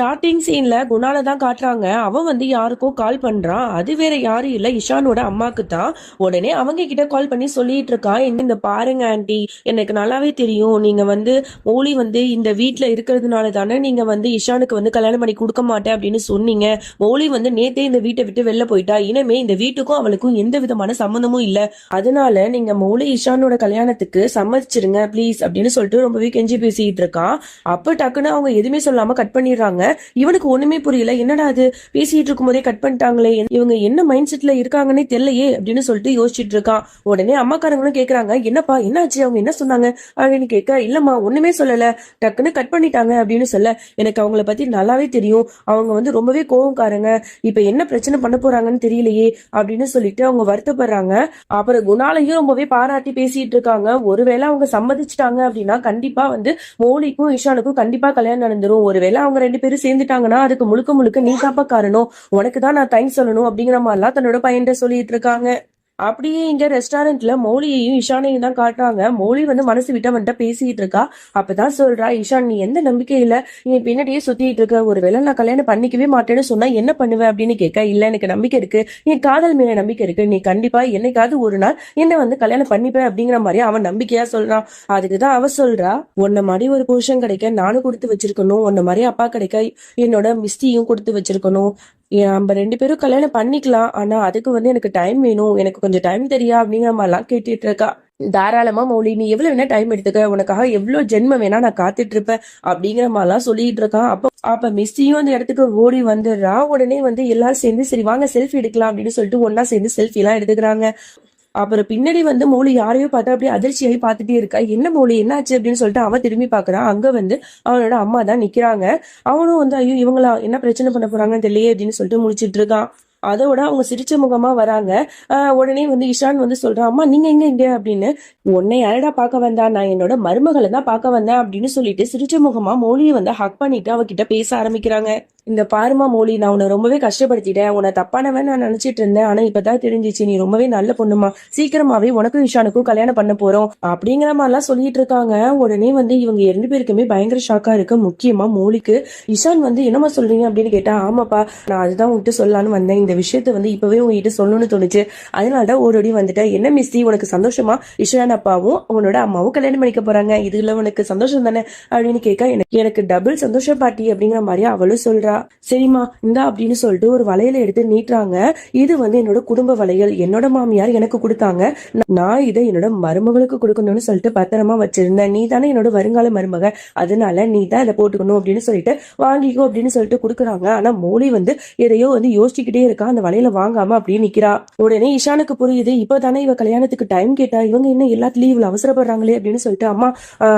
Starting சீன்ல குணால தான் காட்டுறாங்க. அவன் வந்து யாருக்கோ கால் பண்றான். அது வேற யாரும் இல்ல. இஷானோட அம்மாக்கு தான். உடனே அவங்க கிட்ட கால் பண்ணி சொல்லிட்டு இருக்கான் இந்த பாருங்க ஆண்டி எனக்கு நல்லாவே தெரியும். நீங்க வந்து மோலி வந்து இந்த வீட்டுல இருக்கிறதுனால தானே நீங்க வந்து இஷானுக்கு வந்து கல்யாணம் பண்ணி கொடுக்க மாட்டேன் அப்படின்னு சொன்னீங்க. மோலி வந்து நேத்தே இந்த வீட்டை விட்டு வெளில போயிட்டா. இனிமே இந்த வீட்டுக்கும் அவளுக்கும் எந்த விதமான சம்மந்தமும் இல்ல. அதனால நீங்க மௌலி இஷானோட கல்யாணத்துக்கு சம்மதிச்சிருங்க ப்ளீஸ் அப்படின்னு சொல்லிட்டு ரொம்பவே கெஞ்சி பேசிட்டு இருக்கான் அப்ப டக்குன்னு அவங்க எதுவுமே சொல்லாம கட் பண்ணிடுறாங்க. இவனுக்கு ஒண்ணுமே புரியல. என்னடா அது பேசிட்டு இருக்கும் போதே கட் பண்ணிட்டாங்களே இவங்க என்ன மைண்ட் செட்ல இருக்காங்கன்னே தெரியலையே அப்படின்னு சொல்லிட்டு யோசிச்சுட்டு இருக்கான் உடனே அம்மாக்காரங்களும் கேக்குறாங்க. என்னப்பா என்னாச்சு? அவங்க என்ன சொன்னாங்க? அப்படின்னு கேட்க இல்லம்மா ஒண்ணுமே சொல்லல. டக்குன்னு கட் பண்ணிட்டாங்க அப்படின்னு சொல்ல எனக்கு அவங்கள பத்தி நல்லாவே தெரியும். அவங்க வந்து ரொம்பவே கோவக்காரங்க இப்ப என்ன பிரச்சனை பண்ண போறாங்கன்னு தெரியலையே அப்படின்னு சொல்லிட்டு அவங்க வருத்தப்படுறாங்க. அப்புறம் குணாலையும் ரொம்பவே பாராட்டி பேசிட்டு இருக்காங்க. ஒருவேளை அவங்க சம்மதிச்சிட்டாங்க அப்படின்னா கண்டிப்பா வந்து மோலிக்கும் இஷானுக்கும் கண்டிப்பா கல்யாணம் நடந்துரும். ஒருவேளை அவங்க ரெண்டு பேரும் சேர்ந்துட்டாங்கன்னா அதுக்கு முழுக்க முழுக்க நீ தாப்பா காரணம். உனக்கு தான் நான் தேங்க்ஸ் சொல்லணும் அப்படிங்கிற மாதிரிலாம் தன்னோட பையன்கிட்ட சொல்லிட்டு இருக்காங்க. அப்படியே இங்க ரெஸ்டாரண்ட்ல மௌலியையும் இஷானையும் தான் காட்டுறாங்க. மௌலி வந்து மனசு விட்டு பேசிட்டு இருக்கா. அப்பதான் சொல்றா இஷான் நீ எந்த நம்பிக்கையில நீ பின்னாடியே சுத்திட்டு இருக்க? ஒருவேளை நான் கல்யாணம் பண்ணிக்கவே மாட்டேன்னு சொன்னா என்ன பண்ணுவேன் அப்படின்னு கேட்க இல்ல எனக்கு நம்பிக்கை இருக்கு. நீ காதல் மேல நம்பிக்கை இருக்கு. நீ கண்டிப்பா என்னைக்காவது ஒரு நாள் என்ன வந்து கல்யாணம் பண்ணிப்பேன் அப்படிங்கிற மாதிரி அவன் நம்பிக்கையா சொல்றான் அதுக்குதான் அவ சொல்றா உன்ன மாதிரி ஒரு புருஷன் கிடைக்க நானும் கொடுத்து வச்சிருக்கணும். உன்ன மாதிரி அப்பா கிடைக்க என்னோட மிஸ்டியும் கொடுத்து வச்சிருக்கணும். நம்ம ரெண்டு பேரும் கல்யாணம் பண்ணிக்கலாம். ஆனா அதுக்கு வந்து எனக்கு டைம் வேணும். எனக்கு கொஞ்சம் டைம் தெரியா? அப்படிங்கிற மாதிரிலாம் கேட்டுட்டு இருக்கா. தாராளமா மௌலி நீ எவ்வளவு வேணா டைம் எடுத்துக்க. உனக்காக எவ்வளவு ஜென்மம் வேணா நான் காத்துட்டு இருப்பேன். அப்படிங்கிற மாதிரிலாம் சொல்லிட்டு இருக்கான் அப்ப அப்ப மிஸ்ஸியும் அந்த இடத்துக்கு ஓடி வந்துடுறா. உடனே வந்து எல்லாரும் சேர்ந்து சரி வாங்க செல்ஃபி எடுக்கலாம் அப்படின்னு சொல்லிட்டு ஒன்னா சேர்ந்து செல்ஃபி எல்லாம் எடுத்துக்கிறாங்க. அப்புறம் பின்னாடி வந்து மோளி யாரையோ பார்த்தா அப்படியே அதிர்ச்சியாகி பார்த்துட்டே இருக்கா. என்ன மௌலி என்னாச்சு அப்படின்னு சொல்லிட்டு அவன் திரும்பி பார்க்கறான். அங்கே வந்து அவனோட அம்மா தான் நிக்கிறாங்க. அவனும் வந்து ஐயோ இவங்களா என்ன பிரச்சனை பண்ண போறாங்கன்னு தெரியலையே அப்படின்னு சொல்லிட்டு முடிச்சிட்டு இருக்கான். அதோட அவங்க சிரிச்ச முகமா வராங்க. ஆஹ் உடனே வந்து இஷான் வந்து சொல்றான் அம்மா நீங்க எங்க இங்க? அப்படின்னு. உன்னை யாரடா பார்க்க வந்தா? நான் என்னோட மருமகளை தான் பார்க்க வந்தேன் அப்படின்னு சொல்லிட்டு சிரிச்ச முகமா மோலியை வந்து ஹக் பண்ணிட்டு அவகிட்ட பேச ஆரம்பிக்கிறாங்க. இந்த பாருமா மோலி நான் உன்னை ரொம்பவே கஷ்டப்படுத்திட்டேன். உன்னை தப்பானவன் நான் நினைச்சிட்டு இருந்தேன். ஆனா இப்பதான் தெரிஞ்சிச்சு நீ ரொம்பவே நல்ல பொண்ணுமா. சீக்கிரமாவே உனக்கும் இஷானுக்கும் கல்யாணம் பண்ண போறோம். அப்படிங்கிற மாதிரிலாம் சொல்லிட்டு இருக்காங்க. உடனே வந்து இவங்க இரண்டு பேருக்குமே பயங்கர ஷாக்கா இருக்கு. முக்கியமா மோலிக்கு. இஷான் வந்து என்னம்மா சொல்றீங்க? அப்படின்னு கேட்டா ஆமாப்பா நான் அதுதான் உங்ககிட்ட சொல்லலான்னு வந்தேன். இந்த விஷயத்த வந்து இப்பவே உங்ககிட்ட சொல்லணும்னு தோணுச்சு. அதனாலதான் ஓடோடி வந்துட்டேன். என்ன மிஸ்ஸி உனக்கு சந்தோஷமா? இஷான் அப்பாவும் உன்னோட அம்மாவும் கல்யாணம் பண்ணிக்க போறாங்க. இதுல உனக்கு சந்தோஷம் தானே? அப்படின்னு கேட்க எனக்கு எனக்கு டபுள் சந்தோஷம் பாட்டி அப்படிங்கிற மாதிரி அவளும் சொல்றா. சரிம்மா இந்தா அப்படின்னு சொல்லிட்டு ஒரு வளையல எடுத்து நீட்டுறாங்க. இது வந்து என்னோட குடும்ப வளையல். என்னோட மாமியார் எனக்கு கொடுத்தாங்க. நான் இதை என்னோட மருமகளுக்கு கொடுக்கணும்னு சொல்லிட்டு பத்திரமா வச்சிருந்தேன். நீ தானே என்னோட வருங்கால மருமக. அதனால நீ தான் இதை போட்டுக்கணும் அப்படின்னு சொல்லிட்டு வாங்கிக்கோ அப்படின்னு சொல்லிட்டு கொடுக்குறாங்க. ஆனா மோலி வந்து எதையோ வந்து யோசிச்சுக்கிட்டே இருக்கா. அந்த வளையல வாங்காம அப்படியே நிக்கிறா. உடனே இஷானுக்கு புரியுது இப்பதானே இவ கல்யாணத்துக்கு டைம் கேட்டா. இவங்க இன்னும் எல்லாத்துலயும் இவ்வளவு அவசரப்படுறாங்களே? அப்படின்னு சொல்லிட்டு அம்மா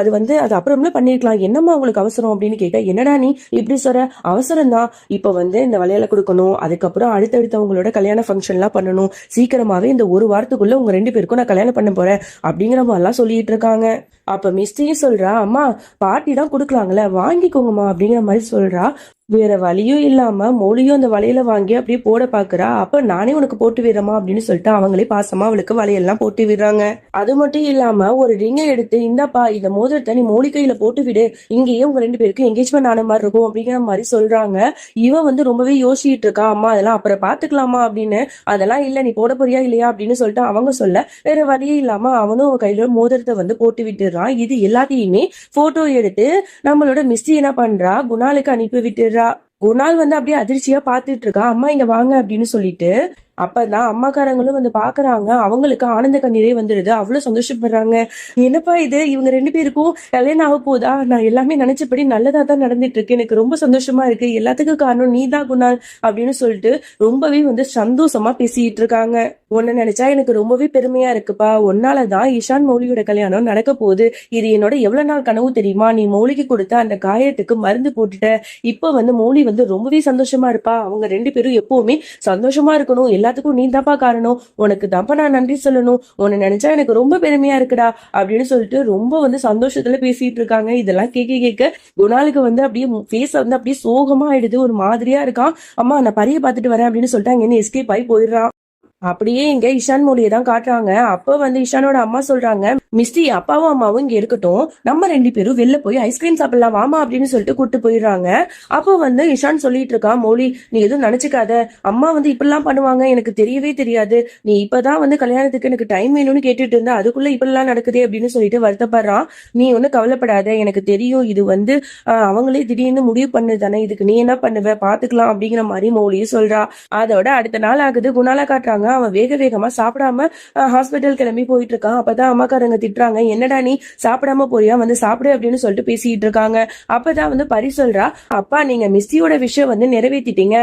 அது வந்து அது அப்புறம்ல பண்ணிருக்கலாம். என்னம்மா உங்களுக்கு அவசரம்? அப்படின்னு கேட்க என்னடா நீ இப்படி சொல்ற? அவசரம் தான் இப்ப வந்து இந்த வளையல கொடுக்கணும் அதுக்கப்புறம் அடுத்தடுத்தவங்களோட கல்யாண ஃபங்க்ஷன்லாம் பண்ணணும். சீக்கிரமாவே இந்த ஒரு வாரத்துக்குள்ள உங்க ரெண்டு பேருக்கும் நான் கல்யாணம் பண்ண போறேன் அப்படிங்கிற மாதிரிலாம் சொல்லிட்டு இருக்காங்க. அப்ப மிஸ்டியும் சொல்றா அம்மா பாட்டி தான் கொடுக்கலாங்களே வாங்கிக்கோங்கம்மா அப்படிங்கிற மாதிரி சொல்றா. வேற வழியும் இல்லாம மொழியும் அந்த வலையில வாங்கி அப்படியே போட பாக்குறா. அப்ப நானே உனக்கு போட்டு விடுறமா அப்படின்னு சொல்லிட்டு அவங்களே பாசமா அவளுக்கு வலையெல்லாம் போட்டு விடுறாங்க. அது மட்டும் இல்லாம ஒரு ரிங்கை எடுத்து இந்தாப்பா இந்த மோதிரத்தை நீ மோலி கையில போட்டு விடு. இங்கேயே உங்க ரெண்டு பேருக்கும் எங்கேஜ்மெண்ட் ஆன மாதிரி இருக்கும் அப்படிங்கிற மாதிரி சொல்றாங்க. இவ வந்து ரொம்பவே யோசிச்சுட்டு இருக்கா அம்மா அதெல்லாம் அப்புறம் பாத்துக்கலாமா அப்படின்னு. அதெல்லாம் இல்ல நீ போட போறியா இல்லையா அப்படின்னு சொல்லிட்டு அவங்க சொல்ல வேற வழியே இல்லாம அவனும் கையில மோதிரத்தை வந்து போட்டு விட்டுறான். இது எல்லாத்தையுமே போட்டோ எடுத்து நம்மளோட மிஸ்டி என்ன பண்றா? குணாலுக்கு அனுப்பி விட்டுறா. குணால் வந்து அப்படியே அதிர்ச்சியா பாத்துட்டு இருக்கா. அம்மா இங்க வாங்க அப்படின்னு சொல்லிட்டு அப்பதான் அம்மாக்காரங்களும் வந்து பாக்குறாங்க. அவங்களுக்கு ஆனந்த கண்ணீரே வந்துடுது. அவ்வளவு சந்தோஷப்படுறாங்க. என்னப்பா இது? இவங்க ரெண்டு பேருக்கும் கல்யாணம் ஆக போதா? நான் எல்லாமே நினைச்சபடி நல்லதா தான் நடந்துட்டு இருக்கு எனக்கு ரொம்ப சந்தோஷமா இருக்கு. எல்லாத்துக்கும் காரணம் நீ தான் குணால் அப்படின்னு சொல்லிட்டு ரொம்பவே வந்து சந்தோஷமா பேசிட்டு இருக்காங்க. உன்னை நினைச்சா எனக்கு ரொம்பவே பெருமையா இருக்குப்பா. உன்னாலதான் இஷான் மௌலியோட கல்யாணம் நடக்க போகுது. இது என்னோட எவ்வளவு நாள் கனவு தெரியுமா? நீ மௌலிக்கு கொடுத்த அந்த காயத்துக்கு மருந்து போட்டுட்ட. இப்போ வந்து மௌலி வந்து ரொம்பவே சந்தோஷமா இருப்பா. அவங்க ரெண்டு பேரும் எப்பவுமே சந்தோஷமா இருக்கணும். எல்லா எல்லாத்துக்கும் நீ தான்ப்பா காரணம். உனக்கு தான்ப்பா நான் நன்றி சொல்லணும். உன்னை நினைச்சா எனக்கு ரொம்ப பெருமையா இருக்குடா அப்படின்னு சொல்லிட்டு ரொம்ப வந்து சந்தோஷத்துல பேசிட்டு இருக்காங்க. இதெல்லாம் கேட்க கேட்க குணாலுக்கு வந்து அப்படியே ஃபேஸ் வந்து அப்படியே சோகமா ஆயிடுது. ஒரு மாதிரியா இருக்கான். அம்மா நான் பரிய பார்த்துட்டு வரேன் அப்படின்னு சொல்லிட்டு அங்கே எஸ்கேப் ஆகி போயிடுறான். அப்படியே இங்க இஷான் மொழியை தான் காட்டுறாங்க. அப்ப வந்து இஷானோட அம்மா சொல்றாங்க மிஸ்டி அப்பாவும் அம்மாவும் இங்க இருக்கட்டும். நம்ம ரெண்டு பேரும் வெளில போய் ஐஸ்கிரீம் சாப்பிடலாம். வாமா அப்படின்னு சொல்லிட்டு கூட்டு போயிடுறாங்க. அப்போ வந்து இஷான் சொல்லிட்டு இருக்கான் மொழி நீ எதுவும் நினைச்சுக்காத. அம்மா வந்து இப்படிலாம் பண்ணுவாங்க. எனக்கு தெரியவே தெரியாது. நீ இப்பதான் வந்து கல்யாணத்துக்கு எனக்கு டைம் வேணும்னு கேட்டுட்டு இருந்தா அதுக்குள்ள இப்படிலாம் நடக்குது அப்படின்னு சொல்லிட்டு வருத்தப்படுறான். நீ ஒன்னும் கவலைப்படாத. எனக்கு தெரியும். இது வந்து ஆஹ், அவங்களே திடீர்னு முடிவு பண்ணுது தானே இதுக்கு நீ என்ன பண்ணுவ? பாத்துக்கலாம் அப்படிங்கிற மாதிரி மௌலியும் சொல்றா. அதோட அடுத்த நாள் ஆகுது. குணாலா காட்டுறாங்க. அவன் வேக வேகமா சாப்பிடாம ஹாஸ்பிட்டல் கிளம்பி போயிட்டு இருக்கான் அப்பதான் அம்மாக்காரங்க திட்டுறாங்க என்னடா நீ சாப்பிடாம போறியா? வந்து சாப்பிடு அப்படின்னு சொல்லிட்டு பேசிட்டு இருக்காங்க அப்பதான் வந்து பரி சொல்றா அப்பா நீங்க மிஸ்ஸியோட விஷயம் வந்து நிறைவேத்திட்டீங்க.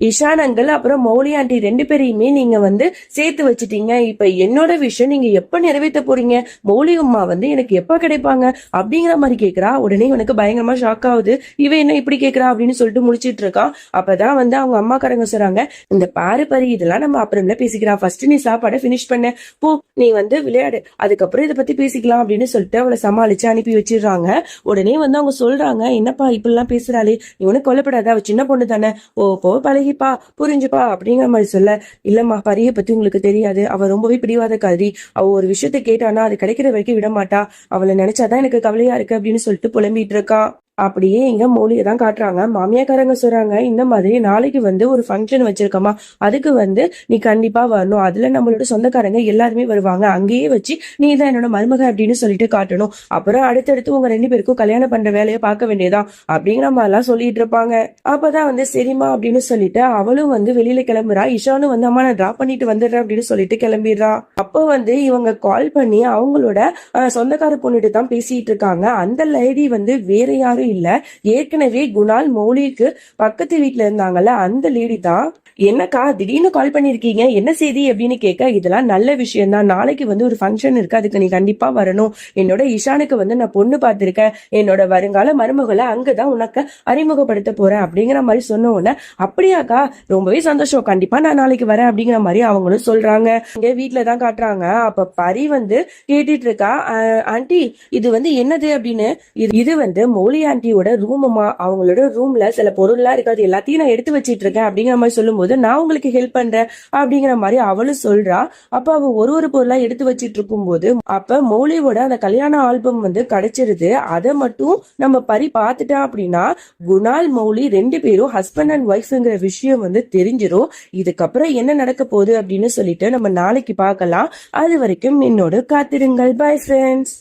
இஷான் அங்கிள் அப்புறம் மௌலி ஆண்டி ரெண்டு பேரையுமே நீங்க வந்து சேர்த்து வச்சுட்டீங்க. இப்ப என்னோட விஷயம் நீங்க எப்ப நிறைவேற்ற போறீங்க? மௌலி அம்மா வந்து எனக்கு எப்ப கிடைப்பாங்க? அப்படிங்கிற மாதிரி கேக்குறா. உடனே உனக்கு பயங்கரமா ஷாக் ஆகுது. இவன் என்ன இப்படி கேக்குறா அப்படின்னு சொல்லிட்டு முடிச்சிட்டு இருக்கான் அப்பதான் வந்து அவங்க அம்மாக்காரங்க சொல்றாங்க இந்த பாரு பரி இதெல்லாம் நம்ம அப்புறம்ல பேசிக்கிறா. ஃபர்ஸ்ட் நீ சாப்பாடை ஃபினிஷ் பண்ண. போ நீ வந்து விளையாடு. அதுக்கப்புறம் இதை பத்தி பேசிக்கலாம். அப்படின்னு சொல்லிட்டு அவளை சமாளிச்சு அனுப்பி வச்சிடுறாங்க. உடனே வந்து அவங்க சொல்றாங்க என்னப்பா இப்படிலாம் பேசுறாளே. நீ ஒன்னும் கொல்லப்படாத. அவ சின்ன பொண்ணு தானே. ஓ போ பழகிப்பா புரிஞ்சுப்பா அப்படிங்கிற மாதிரி சொல்ல இல்லம்மா பரிய பத்தி உங்களுக்கு தெரியாது. அவ ரொம்பவே பிடிவாதக்காரி அவ ஒரு விஷயத்த கேட்டானா அது கிடைக்கிற வரைக்கும் விட மாட்டா அவளை நினைச்சாதான் எனக்கு கவலையா இருக்கு அப்படின்னு சொல்லிட்டு புலம்பிட்டு இருக்கான் அப்படியே எங்க மௌலியை தான் காட்டுறாங்க. மாமியாக்காரங்க சொல்றாங்க இந்த மாதிரி நாளைக்கு வந்து ஒரு ஃபங்க்ஷன் வச்சிருக்கோமா? அதுக்கு வந்து நீ கண்டிப்பா வரணும். அதுல நம்மளோட சொந்தக்காரங்க எல்லாருமே வருவாங்க. அங்கேயே வச்சு நீ தான் என்னோட மருமக அப்படின்னு சொல்லிட்டு காட்டணும். அப்புறம் அடுத்தடுத்து உங்க ரெண்டு பேருக்கும் கல்யாணம் பண்ற வேலையை பார்க்க வேண்டியதான் அப்படிங்கிற மாதிரிலாம் சொல்லிட்டு இருப்பாங்க. அப்பதான் வந்து சரிம்மா அப்படின்னு சொல்லிட்டு அவளும் வந்து வெளியில கிளம்புறா. இஷானும் வந்து அம்மா நான் டிராப் பண்ணிட்டு வந்துடுறேன் அப்படின்னு சொல்லிட்டு கிளம்பிடுறா. அப்போ வந்து இவங்க கால் பண்ணி அவங்களோட சொந்தக்கார பொண்ணுகிட்ட தான் பேசிட்டு இருக்காங்க. அந்த லேடி வந்து வேற யாரும் இல்ல. ஏற்கனவே குணால் மௌலிக்கு பக்கத்து வீட்டுல இருந்தாங்கல்ல அந்த லேடி தான். என்னக்கா திடீர்னு கால் பண்ணிருக்கீங்க? என்ன செய்தி அப்படின்னு கேட்க இதெல்லாம் நல்ல விஷயம் தான் நாளைக்கு வந்து ஒரு ஃபங்க்ஷன் இருக்கு அதுக்கு நீ கண்டிப்பா வரணும். என்னோட இஷானுக்கு வந்து நான் பொண்ணு பார்த்திருக்கேன். என்னோட வருங்கால மருமகளை அங்கதான் உனக்கு அறிமுகப்படுத்த போறேன் அப்படிங்கிற மாதிரி சொன்ன உடனே அப்படியாக்கா ரொம்பவே சந்தோஷம். கண்டிப்பா நான் நாளைக்கு வரேன் அப்படிங்கிற மாதிரி அவங்களும் சொல்றாங்க. இங்க வீட்டுல தான் காட்டுறாங்க. அப்ப பரி வந்து கேட்டுட்டு இருக்கா "அஹ், ஆண்டி இது வந்து என்னது? அப்படின்னு இது இது வந்து மௌலி ஆண்டியோட ரூமுமா அவங்களோட ரூம்ல சில பொருள்லாம் இருக்காது எல்லாத்தையும் நான் எடுத்து வச்சிட்டு இருக்கேன் அப்படிங்கிற மாதிரி சொல்லும்போது நான் உங்களுக்கு ஹெல்ப் பண்றேன் அப்படிங்கிற மாதிரி அவளும் சொல்றா. அப்ப அவ ஒரு ஒரு பொருளா எடுத்து வச்சிட்டு இருக்கும் போது அப்ப மௌலியோட அந்த கல்யாண ஆல்பம் வந்து கிடைச்சிருது. அதை மட்டும் நம்ம பரி பார்த்துட்டா அப்படின்னா குணால் மௌலி ரெண்டு பேரும் ஹஸ்பண்ட் அண்ட் ஒய்ஃப்ங்கிற விஷயம் வந்து தெரிஞ்சிடும் இதுக்கப்புறம் என்ன நடக்க போகுது அப்படின்னு சொல்லிட்டு நம்ம நாளைக்கு பார்க்கலாம். அது வரைக்கும் என்னோட காத்திருங்கள். Bye friends